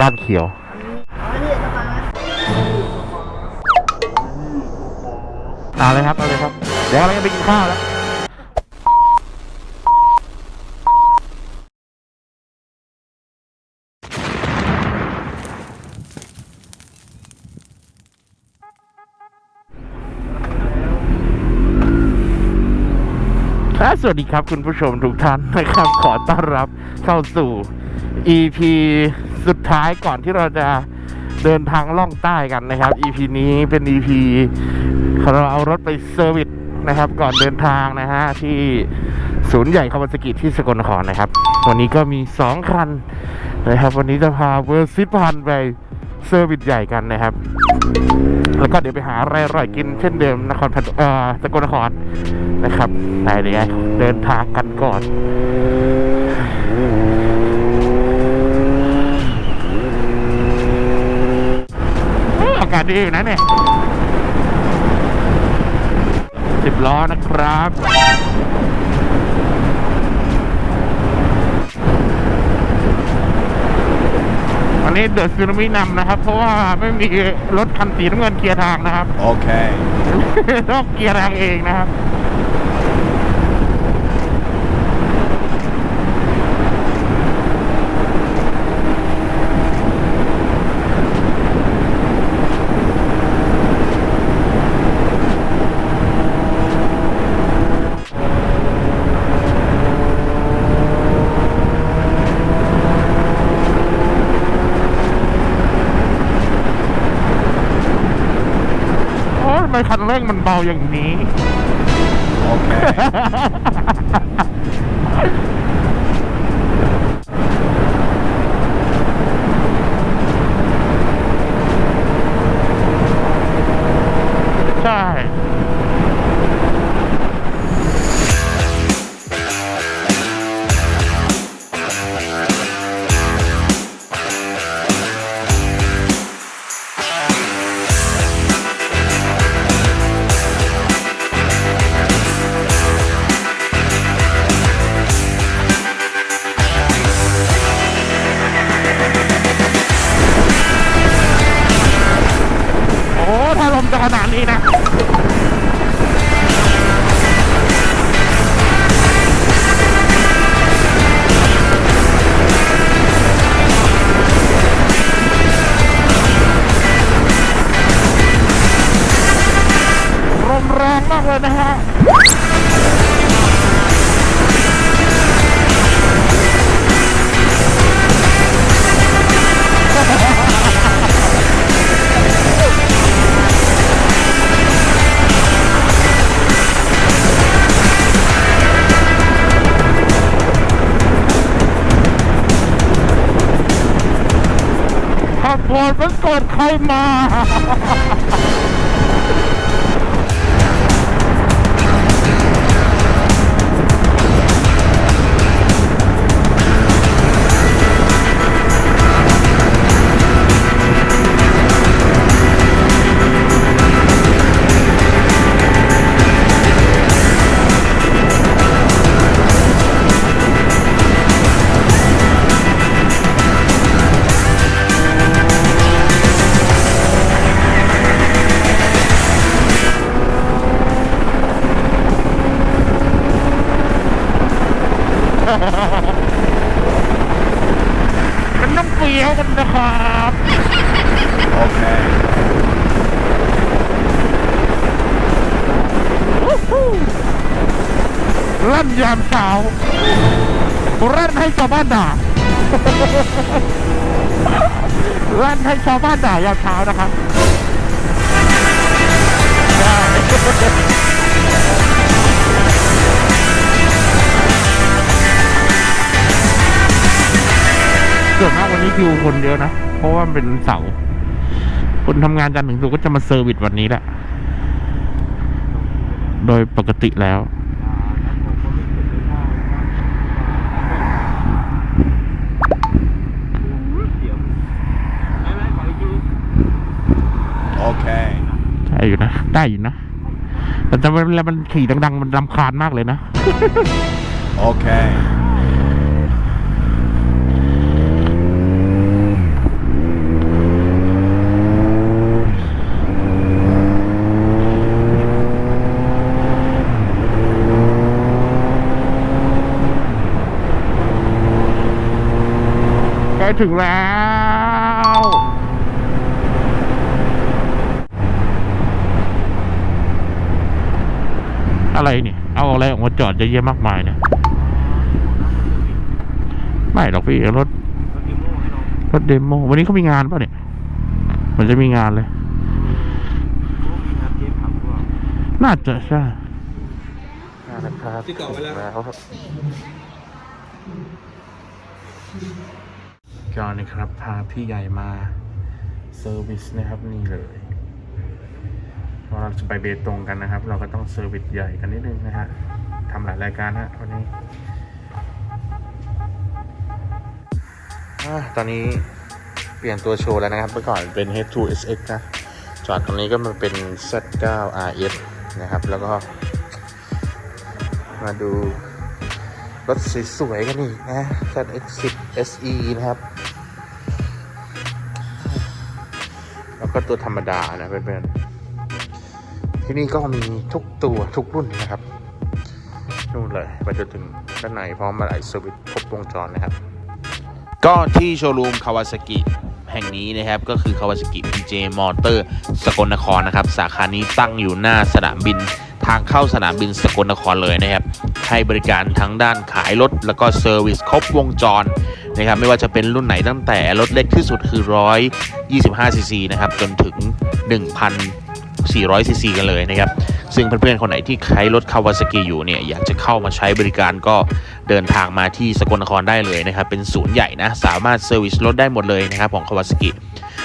ก้านเขียวอ๋อนี่จะมาเอาเลยครับเอาเลยครับ เดี๋ยวเราจะไปกินข้าวแล้วครับสวัสดีครับคุณผู้ชมทุกท่านนะครับขอต้อนรับเข้าสู่ EP สุดท้ายก่อนที่เราจะเดินทางล่องใต้กันนะครับ EP นี้เป็น EP เราเอารถไปเซอร์วิสนะครับ ก่อนเดินทางนะฮะที่ศูนย์ใหญ่คาวาซากิที่สกลนครนะครับ วันนี้ก็มี 2 คันนะครับ วันนี้จะพาเวอร์ซิพันไปเซอร์วิสใหญ่กันนะครับ แล้วก็เดี๋ยวไปหาอะไรอร่อยกินเช่นเดิมนครพนมเอ่อสกลนครนะครับไหนเดี๋ยวเดินทางกันก่อน เอ้ยอากาศดีอยู่นะเนี่ยสิบล้อนะครับวันนี้เดอะซูนามินำนะครับ เพราะว่าไม่มีรถคันสีน้ำเงินเคลียร์ทางนะครับ Okay. ต้องเกียร์ทางเองนะครับ คันเร่งมันเบาอย่างนี้ โอเค ถ้าปวดมันกดใครมา มันต้องเปรี้ยวกันนะครับ Okay. ลั่นยามเช้าลั่นให้ชาวบ้านด่าลั่นให้ชาวบ้านด่ายามเช้านะครับ คิวคนเยอะนะ เพราะว่ามันเป็นเสาร์คนทำงานจันทร์ถึงศุกร์ก็จะมาเซอร์วิสวันนี้แหละ โดยปกติแล้ว Okay. ใช่อยู่นะ ได้อยู่นะ แต่จะเวลามันขี่ดัง ๆ มันรำคาญมากเลยนะ Okay. ถึงแล้ว อะไรเนี่ยเอาอะไรออกมาจอดเยอะแยะมากมายเนี่ย ไม่หรอกพี่รถรถเดโมวันนี้เขามีงานป่ะเนี่ย มันจะมีงานเลย น่าจะใช่นะครับติดต่อไว้แล้วแล้วครับ จอนี่ครับ พาพี่ใหญ่มาเซอร์วิสนะครับนี่เลยเพราะเราจะไปเบตงกันนะครับ เราก็ต้องเซอร์วิสใหญ่กันนิดนึงนะฮะทำหลายรายการฮะวันนี้ตอนนี้เปลี่ยนตัวโชว์แล้วนะครับเมื่อก่อนเป็น H2 SX นะ จอดตรงนี้ก็มาเป็น Z9 RS นะครับ แล้วก็ มาดูรถสวยๆกันอีกนะ ZX10 SE นะครับ ก็ตัวธรรมดานะเพื่อนๆ ที่นี่ก็มีทุกตัวทุกรุ่นนะครับ นู่นเลยไปจนถึงด้านในพร้อมมาไอสวิตครบวงจรนะครับ ก็ที่โชว์รูมคาวาซากิแห่งนี้นะครับก็คือคาวาซากิ PJ Motor สกลนครนะครับ สาขานี้ตั้งอยู่หน้าสนามบินทางเข้าสนามบินสกลนครเลยนะครับ ให้บริการทั้งด้านขายรถแล้วก็เซอร์วิสครบวงจร นะครับไม่ว่าจะเป็นรุ่นไหนตั้งแต่รถเล็กที่สุดคือ 125 ซีซีนะครับจนถึง 1,400 ซีซีกันเลยนะครับซึ่งเพื่อนๆ คนไหนที่ใช้รถคาวาซากิอยู่เนี่ยอยากจะเข้ามาใช้บริการก็เดินทางมาที่สกลนครได้เลยนะครับเป็นศูนย์ใหญ่นะสามารถเซอร์วิสรถได้หมดเลยนะครับของคาวาซากิ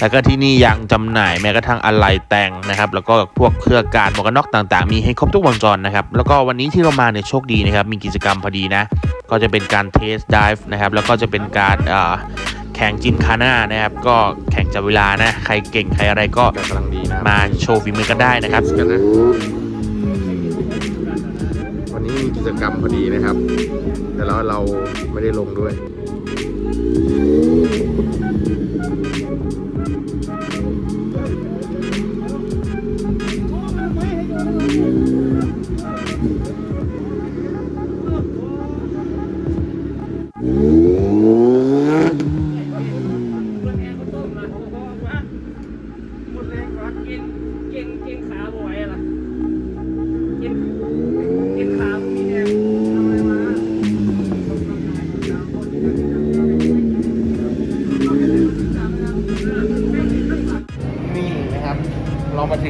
แล้วก็ที่นี่ยังจำหน่ายแม้กระทั่งอะไหล่แต่งนะครับ แล้วก็พวกเครื่องการหมวกกันน็อกต่างๆ มีให้ครบทุกวงจรนะครับ แล้วก็วันนี้ที่เรามาเนี่ยโชคดีนะครับ มีกิจกรรมพอดีนะ ก็จะเป็นการเทสไดฟ์นะครับ แล้วก็จะเป็นการแข่งจินคาน่านะครับ ก็แข่งจับเวลานะ ใครเก่งใครอะไรก็กำลังดีนะมาโชว์ฝีมือกันได้นะครับกันนะวันนี้มีกิจกรรมพอดีนะครับ แต่แล้วเราไม่ได้ลงด้วย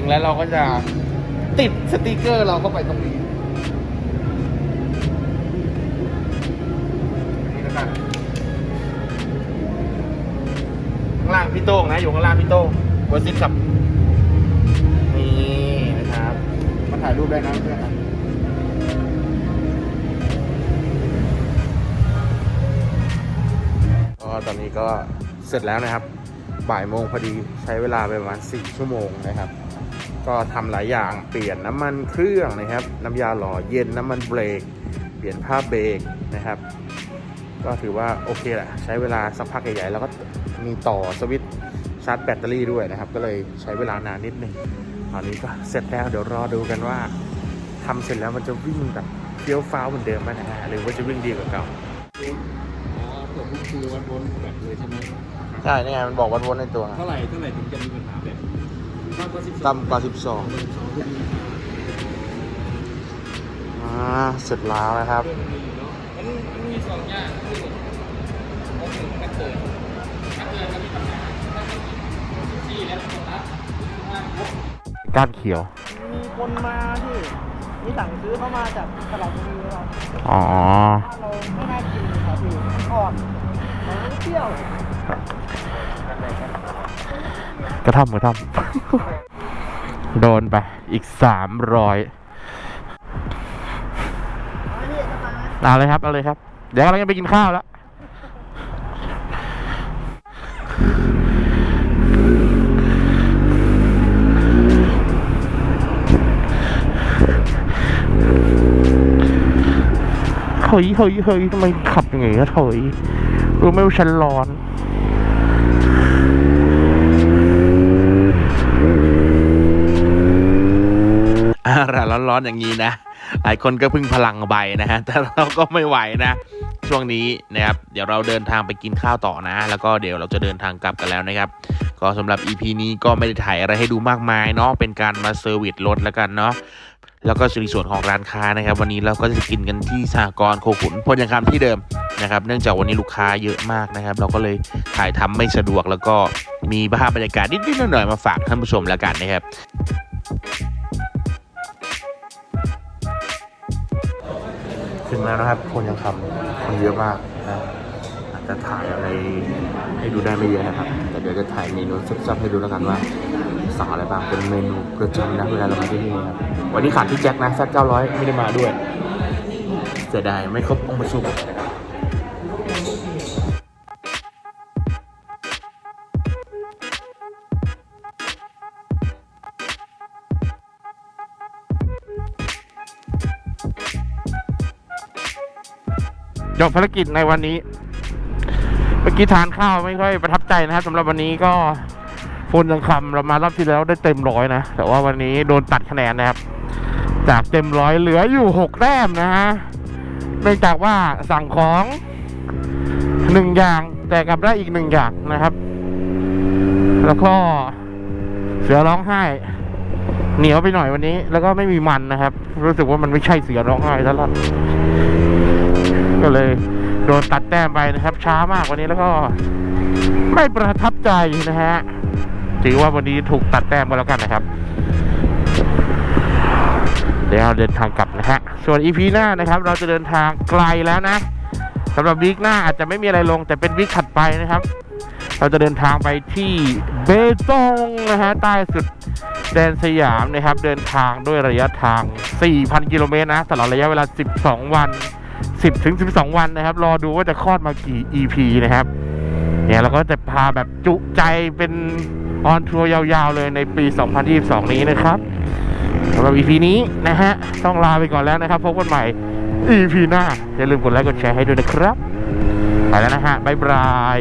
งแล้วเราก็จะติดสติกเกอร์เราเข้าไปตรงนี้นี่แล้วกันข้างล่างพี่โต้งนะ อยู่ข้างล่างพี่โต้งบนซิปกับนี่นะครับ มาถ่ายรูปได้นะเพื่อนนะก็ตอนนี้ก็เสร็จแล้วนะครับ บ่ายโมงพอดีใช้เวลาไปประมาณ 4 ชั่วโมงนะครับ ก็ทำหลายอย่างเปลี่ยนน้ำมันเครื่องนะครับ น้ำยาหล่อเย็นน้ำมันเบรก เปลี่ยนผ้าเบรกนะครับ ก็ถือว่าโอเคแหละใช้เวลาสักพักใหญ่ๆแล้วก็มีต่อสวิตช์ชาร์จแบตเตอรี่ด้วยนะครับ ก็เลยใช้เวลานานนิดนึงตอนนี้ก็เสร็จแล้วเดี๋ยวรอดูกันว่าทำเสร็จแล้วมันจะวิ่งแบบเฟี้ยวฟ้าวเหมือนเดิมไหมนะฮะหรือว่าจะวิ่งดีกว่าเก่าอ๋อเปิดทุกคือวันวนแบบเลยใช่ไหมใช่นี่ไงมันบอกวันวนในตัว เท่าไหร่เท่าไหร่ถึงจะมีปัญหาแบบมา กกว่าสิบต่ำกว่า 12สองที่มีอ่าเสร็จแล้วนะครับ มันมันมีสองอย่างคือผมถึงกระเติดกระเติดมันมีปัญหาถ้ามันที่แล้วมันรับว่าก้านเขียว มีคนมาที่นี่สั่งซื้อเข้ามาจากตลาดบุรีครับอ๋อบ้านเราไม่น่ากินครับพี่อ่อนมันไม่เปรี้ยว กระท่อมกระท่อมโดนไป อีกสามร้อยเอาเลยครับ เอาเลยครับ เดี๋ยวเราจะไปกินข้าวแล้วเฮ้ยเฮ้ยเฮ้ยทำไมขับอย่างงี้อะเฮ้ยรู้ไหมว่าฉันร้อน อา ร้อนๆอย่างนี้นะ หลายคนก็พึ่งพลังใบนะฮะ แต่เราก็ไม่ไหวนะ ช่วงนี้นะครับ เดี๋ยวเราเดินทางไปกินข้าวต่อนะ แล้วก็เดี๋ยวเราจะเดินทางกลับกันแล้วนะครับ ก็สำหรับ EP นี้ก็ไม่ได้ถ่ายอะไรให้ดูมากมายเนาะ เป็นการมาเซอร์วิสรถแล้วกันเนาะแล้วก็ในส่วนของร้านค้านะครับ วันนี้เราก็จะกินกันที่สหกรโคขุนพลยังคำที่เดิมนะครับ เนื่องจากวันนี้ลูกค้าเยอะมากนะครับ เราก็เลยถ่ายทำไม่สะดวกแล้วก็มีภาพบรรยากาศนิดๆหน่อยๆมาฝากท่านผู้ชมแล้วกันนะครับ ถึงแล้วนะครับ คนยังทำคนเยอะมากนะอาจจะถ่ายอะไรให้ดูได้ไม่เยอะนะครับ แต่เดี๋ยวจะถ่ายเมนูซับๆให้ดูแล้วกันว่าสั่งอะไรบ้างเป็นเมนูประจำนะเวลาเรามาที่นี่นครับวันนี้ขาดพี่แจ็คนะแซดเก้าร้อยไม่ได้มาด้วยเสียดายไม่ครบองค์ประชุม จบภารกิจในวันนี้ เมื่อกี้ทานข้าวไม่ค่อยประทับใจนะครับสำหรับวันนี้ก็พูนยังคำเรามารอบที่แล้วได้เต็มร้อยนะ แต่ว่าวันนี้โดนตัดคะแนนนะครับ จากเต็มร้อยเหลืออยู่หกแต้มนะฮะเนื่องจากว่าสั่งของหนึ่งอย่างแต่กลับได้อีกหนึ่งอย่างนะครับ แล้วก็เสือร้องไห้เหนียวไปหน่อยวันนี้ แล้วก็ไม่มีมันนะครับ รู้สึกว่ามันไม่ใช่เสือร้องไห้แล้วล่ะ ก็เลยโดนตัดแต้มไปนะครับ ช้ามากวันนี้แล้วก็ไม่ประทับใจนะฮะถือว่าวันนี้ถูกตัดแต้มก็แล้วกันนะครับ เดี๋ยวเดินทางกลับนะฮะส่วนอีพีหน้านะครับ เราจะเดินทางไกลแล้วนะสำหรับวีคหน้าอาจจะไม่มีอะไรลง แต่เป็นวีคถัดไปนะครับ เราจะเดินทางไปที่เบตงนะฮะใต้สุดแดนสยามนะครับ เดินทางด้วยระยะทาง 4,000 กิโลเมตรนะตลอดระยะเวลา 12 วัน 10ถึง12 วันนะครับ รอดูว่าจะคลอดมากี่ EP นะครับเนี่ยเราก็จะพาแบบจุใจเป็นออนทัวร์ยาวๆเลยในปี 2022 นี้นะครับสำหรับ EP นี้นะฮะ ต้องลาไปก่อนแล้วนะครับ พบกันใหม่ EP หน้า อย่าลืมกดไลค์กดแชร์ให้ด้วยนะครับ ไปแล้วนะฮะ บ๊ายบาย